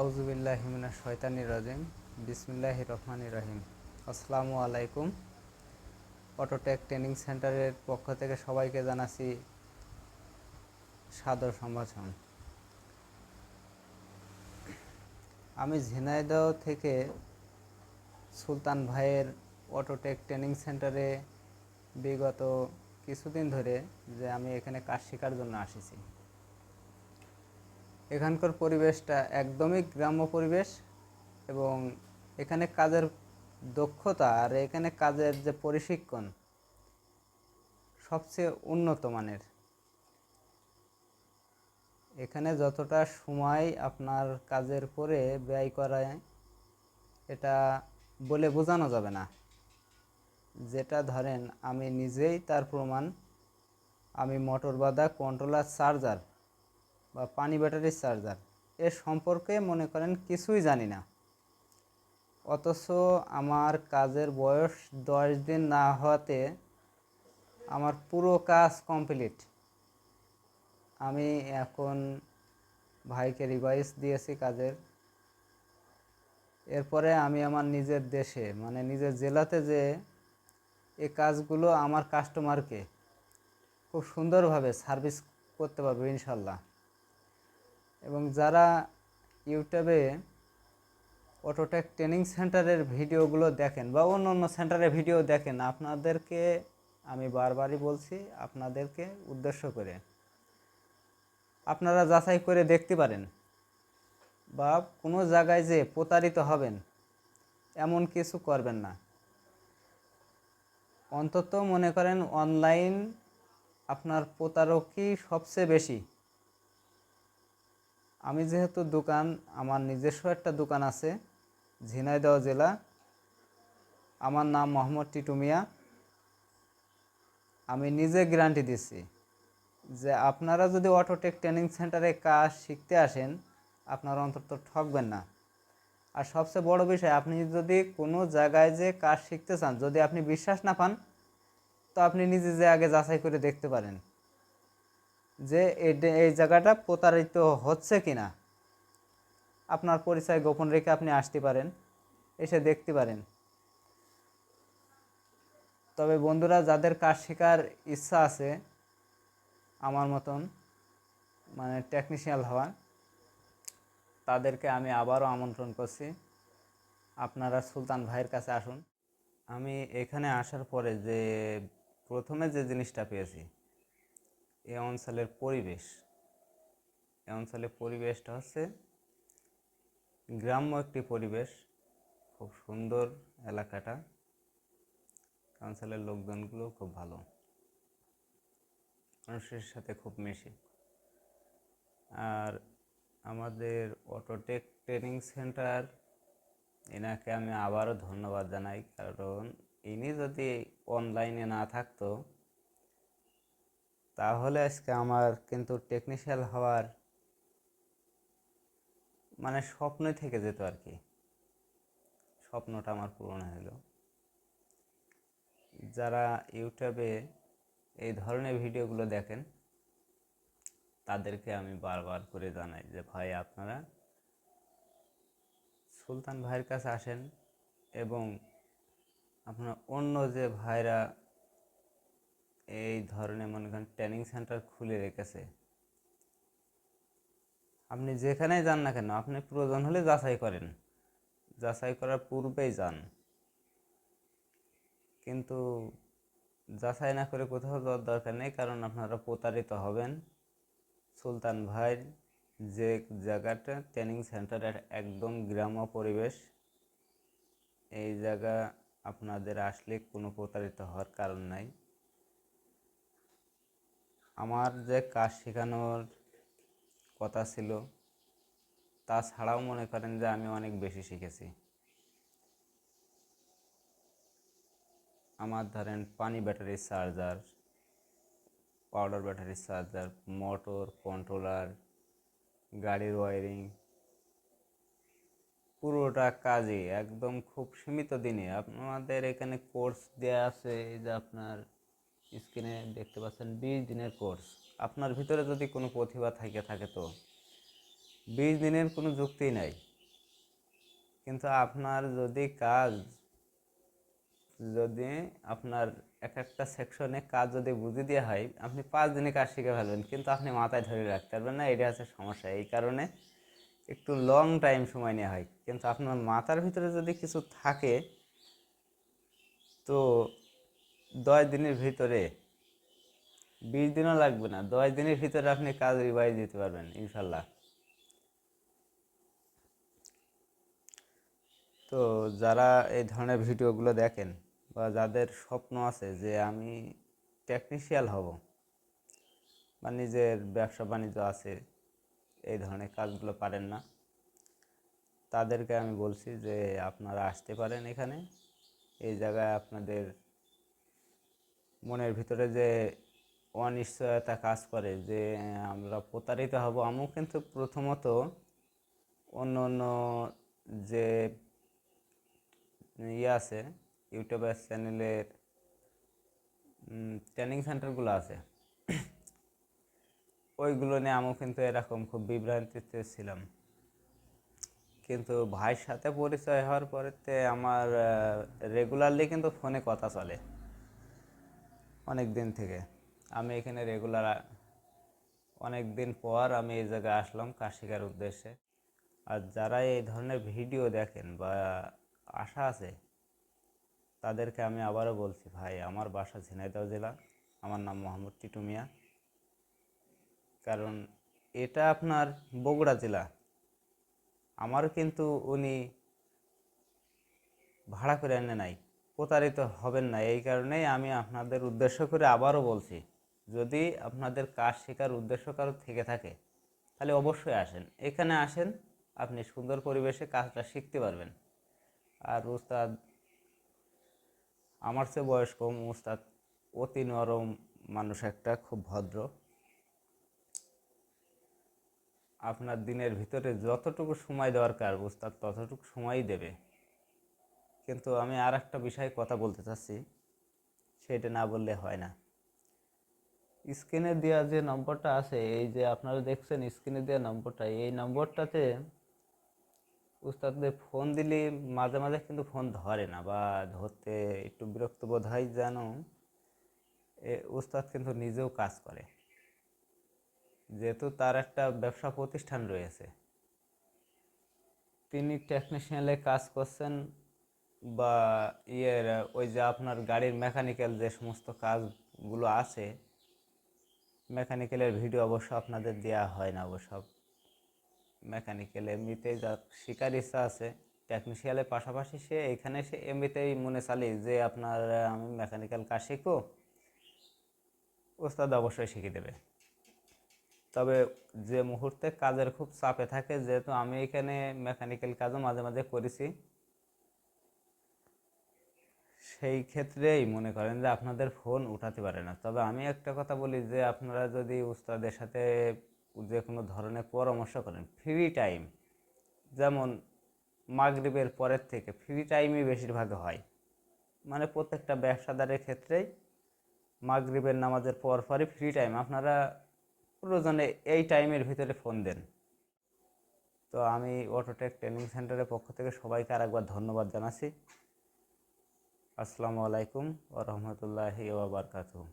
আউজুবিল্লাহ হিমিনা শয়তানি রাজিম। বিসমিল্লাহ রহমান রহিম। আসসালামু আলাইকুম। অটোটেক ট্রেনিং সেন্টারের পক্ষ থেকে সবাইকে জানাচ্ছি সাদর সম্ভাষণ। আমি ঝিনাইদহ থেকে সুলতান ভাইয়ের অটোটেক ট্রেনিং সেন্টারে বিগত কিছুদিন ধরে যে আমি এখানে কাজ শেখার জন্য আসিছি। এখানকার পরিবেশটা একদমই গ্রাম্য পরিবেশ এবং এখানে কাজের দক্ষতা আর এখানে কাজের যে প্রশিক্ষণ সবচেয়ে উন্নত মানের। এখানে যতটা সময় আপনার কাজের পরে ব্যয় করায় এটা বলে বোঝানো যাবে না। যেটা ধরেন, আমি নিজেই তার প্রমাণ, আমি মোটর বাঁধা কন্ট্রোলার চার্জার বা পানি ব্যাটারির চার্জার। এর সম্পর্কে মনে করেন কিছুই জানি না। অথচ আমার কাজের বয়স দশ দিন না হওয়াতে আমার পুরো কাজ কমপ্লিট। আমি এখন ভাইকে রিভাইস দিয়েছি কাজের। এরপরে আমি আমার নিজের দেশে মানে নিজের জেলাতে যে এই কাজগুলো আমার কাস্টমারকে খুব সুন্দরভাবে সার্ভিস করতে পারব ইনশাল্লাহ। এবং যারা ইউটিউবে অটোটেক ট্রেনিং সেন্টারের ভিডিওগুলো দেখেন বা অন্য অন্য সেন্টারের ভিডিও দেখেন, আপনাদেরকে আমি বারবারই বলছি, আপনাদেরকে উদ্দেশ্য করে আপনারা যাচাই করে দেখতে পারেন বা কোনো জায়গায় যে প্রতারিত হবেন, এমন কিছু করবেন না। অন্তত মনে করেন অনলাইন আপনার প্রতারকই সবচেয়ে বেশি। আমি যেহেতু দোকান, আমার নিজস্ব একটা দোকান আছে, ঝিনাইদহ জেলা। আমার নাম মোহাম্মদ টিটু মিয়া। আমি নিজে গ্যারান্টি দিচ্ছি যে আপনারা যদি অটোটেক ট্রেনিং সেন্টারে কাজ শিখতে আসেন, আপনারা অন্তত ঠকবেন না। আর সবচেয়ে বড় বিষয়, আপনি যদি কোনো জায়গায় যে কাজ শিখতে চান, যদি আপনি বিশ্বাস না পান, তো আপনি নিজে যে আগে যাচাই করে দেখতে পারেন। যে এই- জায়গাটা প্রতারিত হচ্ছে কি না আপনার পরিচয় গোপন রেখে আপনি আসতে পারেন, এসে দেখতে পারেন। তবে বন্ধুরা, যাদের কাজ শেখার ইচ্ছা আছে, আমার মতন মানে টেকনিশিয়াল হওয়ার, তাদেরকে আমি আবারও আমন্ত্রণ করছি। আপনারা সুলতান ভাইয়ের কাছে আসুন। আমি এখানে আসার পরে যে প্রথমে যে জিনিসটা পেয়েছি এ অঞ্চলের পরিবেশ। এ অঞ্চলের পরিবেশটা হচ্ছে গ্রাম্য একটি পরিবেশ, খুব সুন্দর এলাকাটা। অঞ্চলের লোকজনগুলো খুব ভালো। মানুষের সাথে খুব মেশে। আর আমাদের অটোটেক ট্রেনিং সেন্টার, এনাকে আমি আবারও ধন্যবাদ জানাই। কারণ ইনি যদি অনলাইনে না থাকতো তাহলে আজকে আমার কিন্তু টেকনিশিয়াল হওয়ার মানে স্বপ্নই থেকে যেত আর কি। স্বপ্নটা আমার পূরণ হলো। যারা ইউটিউবে এই ধরনের ভিডিওগুলো দেখেন, তাদেরকে আমি বারবার করে জানাই যে, ভাই, আপনারা সুলতান ভাইয়ের কাছে আসেন এবং আপনার অন্য যে ভাইরা এই ধরনের, মনে করেন ট্রেনিং সেন্টার খুলে রেখেছে। আপনি যেখানেই যান না কেন, আপনি প্রয়োজন হলে যাচাই করেন। যাচাই করার পূর্বেই যান। কিন্তু যাচাই না করে কোথাও যাওয়ার দরকার নেই, কারণ আপনারা প্রতারিত হবেন। সুলতান ভাইয়ের যে জায়গাটা ট্রেনিং সেন্টারের একদম গ্রাম্য পরিবেশ, এই জায়গা আপনাদের আসলে কোনো প্রতারিত হওয়ার কারণ নাই। আমার যে কাজ শেখানোর কথা ছিল তাছাড়াও মনে করেন যে আমি অনেক বেশি শিখেছি। আমার ধরেন পানি ব্যাটারির চার্জার, পাউডার ব্যাটারির চার্জার, মোটর, কন্ট্রোলার, গাড়ির ওয়ারিং, পুরোটা কাজে একদম খুব সীমিত দিনে। আপনাদের এখানে কোর্স দেওয়া আছে, এই যে আপনার স্ক্রিনে দেখতে পাচ্ছেন বিশ দিনের কোর্স। আপনার ভিতরে যদি কোনো প্রতিভা থেকে, থাকে তো বিশ দিনের কোনো যুক্তি নাই। কিন্তু আপনার যদি কাজ, যদি আপনার এক একটা সেকশনে কাজ যদি বুঝিয়ে দেওয়া হয়, আপনি পাঁচ দিনে কাজ শিখে ফেলবেন, কিন্তু আপনি মাথায় ধরে রাখতে পারবেন না, এটা হচ্ছে সমস্যা। এই কারণে একটু লং টাইম সময় নেওয়া হয়। কিন্তু আপনার মাথার ভিতরে যদি কিছু থাকে, তো দশ দিনের ভিতরে, বিশ দিনও লাগবে না, দশ দিনের ভিতরে আপনি কাজ রিভাইজ দিতে পারবেন, ইনশাল্লাহ। তো যারা এই ধরনের ভিডিওগুলো দেখেন বা যাদের স্বপ্ন আছে যে আমি টেকনিশিয়াল হব বা নিজের ব্যবসা বাণিজ্য আছে, এই ধরনের কাজগুলো পারেন না, তাদেরকে আমি বলছি যে আপনারা আসতে পারেন এখানে। এই জায়গায় আপনাদের মনের ভিতরে যে অনিশ্চয়তা কাজ করে যে আমরা প্রতারিত হব। আমিও কিন্তু প্রথমত অন্য অন্য যে ইয়ে আছে, ইউটিউবের চ্যানেলের ট্রেনিং সেন্টারগুলো আছে, ওইগুলো নিয়ে আমিও কিন্তু এরকম খুব বিভ্রান্তিতে ছিলাম। কিন্তু ভাইয়ের সাথে পরিচয় হওয়ার পরেতে আমার রেগুলারলি কিন্তু ফোনে কথা চলে। অনেক দিন থেকে। আমি এখানে রেগুলার অনেক দিন পর আমি এই জায়গায় আসলাম কাজ শেখার উদ্দেশ্যে। আর যারা এই ধরনের ভিডিও দেখেন বা আশা আছে, তাদেরকে আমি আবারও বলছি, ভাই, আমার বাসা ঝিনাইদহ জেলা। আমার নাম মোহাম্মদ টিটু মিয়া। কারণ এটা আপনার বগুড়া জেলা। আমার কিন্তু উনি ভাড়া করে এনে নাই। প্রতারিত হবেন না। এই কারণেই আমি আপনাদের উদ্দেশ্য করে আবারও বলছি, যদি আপনাদের কাজ শেখার উদ্দেশ্য কারও থেকে থাকে, তাহলে অবশ্যই আসেন। এখানে আসেন, আপনি সুন্দর পরিবেশে কাজটা শিখতে পারবেন। আর উস্তাদ, আমার চেয়ে বয়স কম উস্তাদ অতি নরম মানুষ একটা, খুব ভদ্র। আপনার দিনের ভিতরে যতটুকু সময় দরকার উস্তাদ, ততটুকু সময়ই দেবে। কিন্তু আমি আর একটা বিষয়ে কথা বলতে চাচ্ছি, সেটা না বললে হয় না। স্ক্রিনে দেওয়া যে নম্বরটা আছে, এই যে আপনারা দেখছেন স্ক্রিনে দেওয়া নম্বরটা, এই নম্বরটাতে উস্তাদদের ফোন দিলে মাঝে মাঝে কিন্তু ফোন ধরে না, বা ধরতে একটু বিরক্ত বোধ হয় যেন উস্তাদ কিন্তু নিজেও কাজ করে। যেহেতু তার একটা ব্যবসা প্রতিষ্ঠান রয়েছে, তিনি টেকনিশিয়ালে কাজ করছেন বা ইয়ের, ওই যে আপনার গাড়ির মেকানিক্যাল যে সমস্ত কাজগুলো আছে মেকানিক্যালের ভিডিও অবশ্য আপনাদের দেওয়া হয় না অবশ্য। মেকানিক্যাল এমনিতেই যা শিকার ইচ্ছা আছে টেকনিশিয়ালের পাশাপাশি সে এখানে সে এমনিতেই মনে চালি যে আপনার, আমি মেকানিক্যাল কাজ শিখব, ওস্তাদ অবশ্যই শিখিয়ে দেবে। তবে যে মুহূর্তে কাজের খুব চাপে থাকে, যেহেতু আমি এখানে মেকানিক্যাল কাজও মাঝে মাঝে করেছি সেই ক্ষেত্রেই মনে করেন যে আপনাদের ফোন উঠাতে পারে না। তবে আমি একটা কথা বলি যে আপনারা যদি উস্তাদের সাথে যে কোনো ধরনের পরামর্শ করেন ফ্রি টাইম যেমন মাগরিবের পরের থেকে ফ্রি টাইমই বেশিরভাগ হয়। মানে প্রত্যেকটা ব্যবসাদারের ক্ষেত্রেই মাগরিবের নামাজের পর পরই ফ্রি টাইম আপনারা প্রয়োজনে এই টাইমের ভিতরে ফোন দেন। তো আমি অটোটেক ট্রেনিং সেন্টারের পক্ষ থেকে সবাইকে আরেকবার ধন্যবাদ জানাচ্ছি। আসসালামু আলাইকুম ও রহমতুল্লাহি ওবরকাতুহ